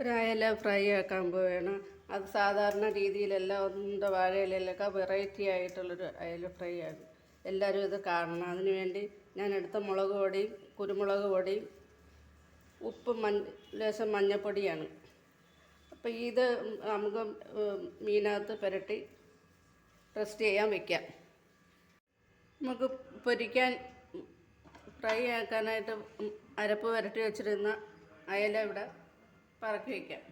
ഒരയല fry ആക്കാൻ പോവുകയാണ് അത് സാധാരണ രീതിയിലല്ല ഒന്നിന്റെ വാഴയിലൊക്കെ വെറൈറ്റി ആയിട്ടുള്ളൊരു അയല ഫ്രൈ ആണ്. എല്ലാവരും ഇത് കാണണം. അതിന് വേണ്ടി ഞാൻ എടുത്ത മുളക് പൊടിയും കുരുമുളക് പൊടിയും ഉപ്പും മഞ്ഞ ലേശം മഞ്ഞപ്പൊടിയാണ്. അപ്പോൾ ഇത് നമുക്ക് മീനകത്ത് പുരട്ടി റെസ്റ്റ് ചെയ്യാൻ വയ്ക്കാം നമുക്ക് പൊരിക്കാൻ ഫ്രൈ ആക്കാനായിട്ട് അരപ്പ് പുരട്ടി വെച്ചിരുന്ന അയല ഇവിടെ പറക്കി വയ്ക്കാം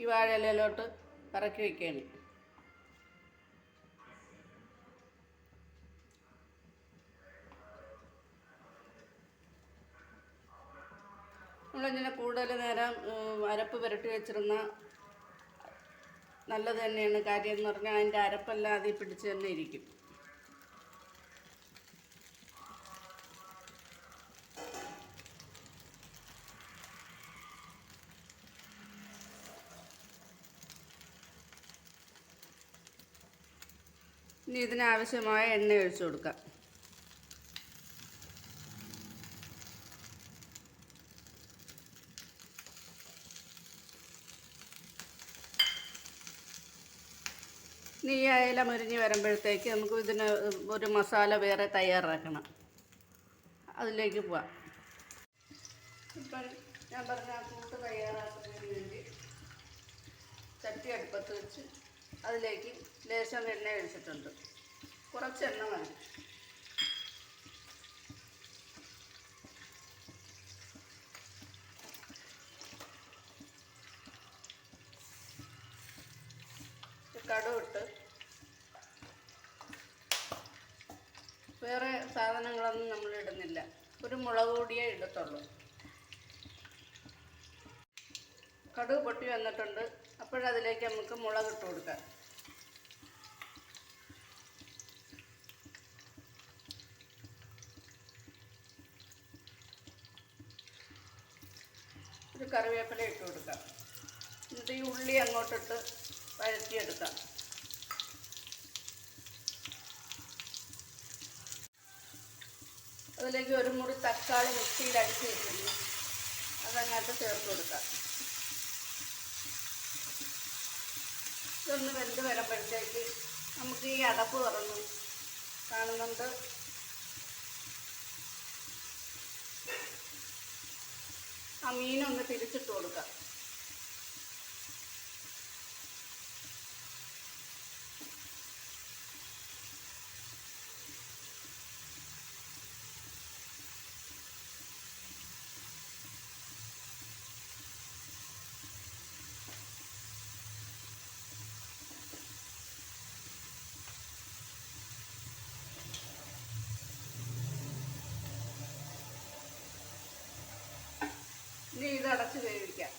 ഈ വാഴയിലോട്ട് പറക്കി വയ്ക്കുകയാണ് നമ്മളിങ്ങനെ കൂടുതൽ നേരം അരപ്പ് പുരട്ടി വെച്ചിരുന്ന നല്ലത് തന്നെയാണ്. കാര്യം എന്ന് പറഞ്ഞാൽ അതിന്റെ അരപ്പെല്ലാം അതിൽ പിടിച്ച് തന്നെ ഇരിക്കും. ഇനി ഇതിനാവശ്യമായ എണ്ണ ഒഴിച്ചു കൊടുക്കാം. നീ അയല മുരിഞ്ഞ് വരുമ്പോഴത്തേക്ക് നമുക്ക് ഇതിന് ഒരു മസാല വേറെ തയ്യാറാക്കണം. അതിലേക്ക് പോവാം. ഇപ്പം ഞാൻ പറഞ്ഞ കൂട്ട് തയ്യാറാക്കുന്നതിന് വേണ്ടി ചട്ടി അടുപ്പത്ത് വെച്ച് അതിലേക്ക് ലേശം എണ്ണ ഒഴിച്ചിട്ടുണ്ട്. കുറച്ച് എണ്ണ മതി. കടുവിട്ട് വേറെ സാധനങ്ങളൊന്നും നമ്മൾ ഇടുന്നില്ല. ഒരു മുളക് പൊടിയേ ഇടത്തുള്ളൂ. കടുക് പൊട്ടി വന്നിട്ടുണ്ട്. അപ്പോഴതിലേക്ക് നമുക്ക് മുളക് ഇട്ട് കൊടുക്കാം. ഒരു കറിവേപ്പില ഇട്ട് കൊടുക്കാം. എന്നിട്ട് ഈ ഉള്ളി അങ്ങോട്ടിട്ട് വഴറ്റിയെടുക്കാം. അതിലേക്ക് ഒരു മുറി തക്കാളി മിക്സിയിൽ അടിച്ച് വെച്ചിരുന്നു അതങ്ങോട്ട് ചേർത്ത് കൊടുക്കാം. ഇതൊന്ന് വെന്ത് വരുമ്പോഴത്തേക്ക് നമുക്ക് ഈ അടപ്പ് തുറന്നു കാണുന്നുണ്ട്. ആ മീനൊന്ന് തിരിച്ചിട്ട് കൊടുക്കാം. അടച്ച് വേവിക്കാം.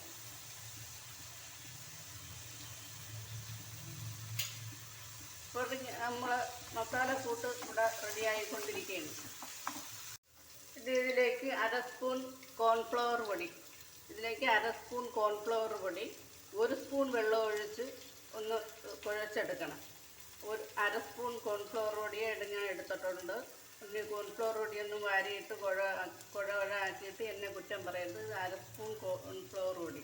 നമ്മൾ മസാല കൂട്ട് ഇവിടെ റെഡിയായിക്കൊണ്ടിരിക്കുകയാണ് ഇത് ഇതിലേക്ക് അര സ്പൂൺ കോൺഫ്ലവർ പൊടി. ഇതിലേക്ക് അര സ്പൂൺ കോൺഫ്ലവർ പൊടി. ഒരു സ്പൂൺ വെള്ളം ഒഴിച്ച് ഒന്ന് കുഴച്ചെടുക്കണം. ഒരു അര സ്പൂൺ കോൺഫ്ലവർ പൊടിയെ ഞാൻ എടുത്തിട്ടുണ്ട്. ഇനി കോൺഫ്ലവർ പൊടിയൊന്നും വാരിയിട്ട് കുഴ കുഴ കുഴ ആക്കിയിട്ട് എന്നെ കുറ്റം പറയരുത്. അര സ്പൂൺ കോൺഫ്ലോർ പൊടി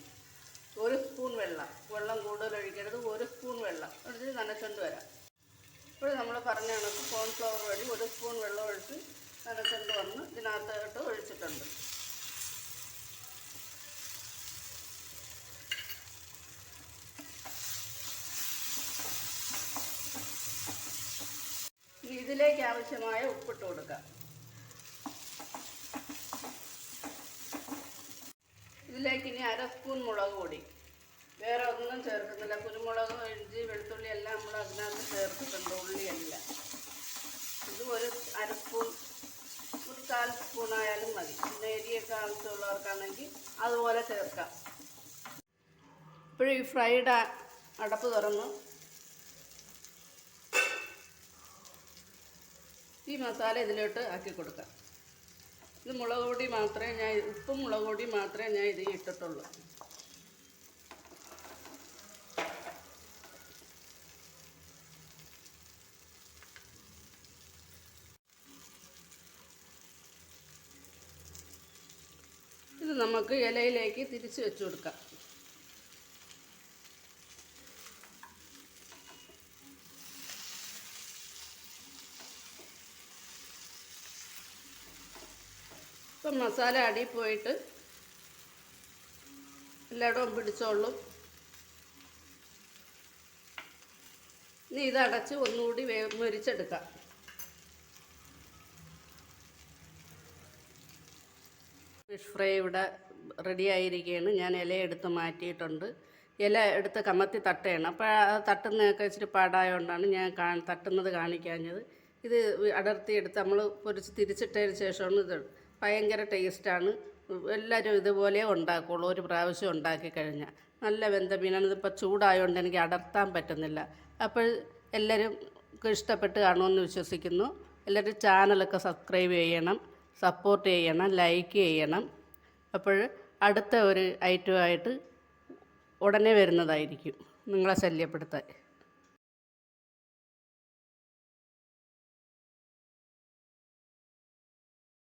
ഒരു സ്പൂൺ വെള്ളം. വെള്ളം കൂടുതൽ ഒഴിക്കരുത്. ഒരു സ്പൂൺ വെള്ളം. ഒഴിച്ച് നനച്ചുകൊണ്ട് വരാം. ഇപ്പോൾ നമ്മൾ പറഞ്ഞ കണക്ക് കോൺഫ്ലവർ വഴി ഒരു സ്പൂൺ വെള്ളം ഒഴിച്ച് നനച്ചുകൊണ്ട് വന്ന് ഇതിനകത്തോട്ട് ഒഴിച്ചിട്ടുണ്ട് ഇനി ഇതിലേക്ക് ആവശ്യമായ ഉപ്പിട്ട് കൊടുക്കാം ഇതിലേക്ക് ഇനി അര സ്പൂൺ മുളക് പൊടി. വേറെ ഒന്നും ചേർക്കുന്നില്ല. കുരുമുളക് ഇഞ്ചി വെളുത്തുള്ളി എല്ലാം നമ്മൾ അതിനകത്ത് ചേർത്തിട്ടുണ്ട്. ഉള്ളിയല്ല ഇത് ഒരു അര സ്പൂൺ ഒരു കാൽ സ്പൂൺ ആയാലും മതി. പിന്നെ എരിയൊക്കെ ആവശ്യമുള്ളവർക്കാണെങ്കിൽ അതുപോലെ ചേർക്കാം. ഇപ്പോഴും ഈ ഫ്രൈഡ് അടപ്പ് തുറന്നു. ഈ മസാല ഇതിലോട്ട് ആക്കി കൊടുക്കാം. ഇത് മുളക് പൊടി മാത്രമേ ഞാൻ ഉപ്പും മുളക് പൊടി മാത്രമേ ഞാൻ ഇത് ഇട്ടിട്ടുള്ളൂ. ഇത് നമുക്ക് ഇലയിലേക്ക് തിരിച്ച് വെച്ച് കൊടുക്കാം. ഇപ്പം മസാല അടി പോയിട്ട് എല്ലായിടവും പിടിച്ചോളും. ഇനി ഇത് അടച്ച് ഒന്നുകൂടി വേ മൊരിച്ചെടുക്കാം. ഫിഷ് ഫ്രൈ ഇവിടെ റെഡി ആയിരിക്കുകയാണ്. ഞാൻ ഇല എടുത്ത് മാറ്റിയിട്ടുണ്ട്. ഇല എടുത്ത് കമത്തി തട്ടയാണ്. അപ്പോൾ ആ തട്ടുന്നതൊക്കെ ഇച്ചിരി പാടായതുകൊണ്ടാണ് ഞാൻ കാ തട്ടുന്നത് കാണിക്കാഞ്ഞത്. ഇത് അടർത്തിയെടുത്ത് നമ്മൾ പൊരിച്ച് തിരിച്ചിട്ടതിന് ശേഷമാണ് ഇത് ഭയങ്കര ടേസ്റ്റാണ്. എല്ലാവരും ഇതുപോലെ ഉണ്ടാക്കുള്ളൂ. ഒരു പ്രാവശ്യം ഉണ്ടാക്കി കഴിഞ്ഞാൽ നല്ല വെന്ത മീനാണ് ഇതിപ്പോൾ ചൂടായതുകൊണ്ട് എനിക്ക് അടർത്താൻ പറ്റുന്നില്ല. അപ്പോൾ എല്ലാവരും ഇഷ്ടപ്പെട്ട് കാണുമെന്ന് വിശ്വസിക്കുന്നു. എല്ലാവരും ചാനലൊക്കെ സബ്സ്ക്രൈബ് ചെയ്യണം. സപ്പോർട്ട് ചെയ്യണം. ലൈക്ക് ചെയ്യണം. അപ്പോൾ അടുത്ത ഒരു ഐറ്റമായിട്ട് ഉടനെ വരുന്നതായിരിക്കും. നിങ്ങളെ ശല്യപ്പെടുത്താൻ.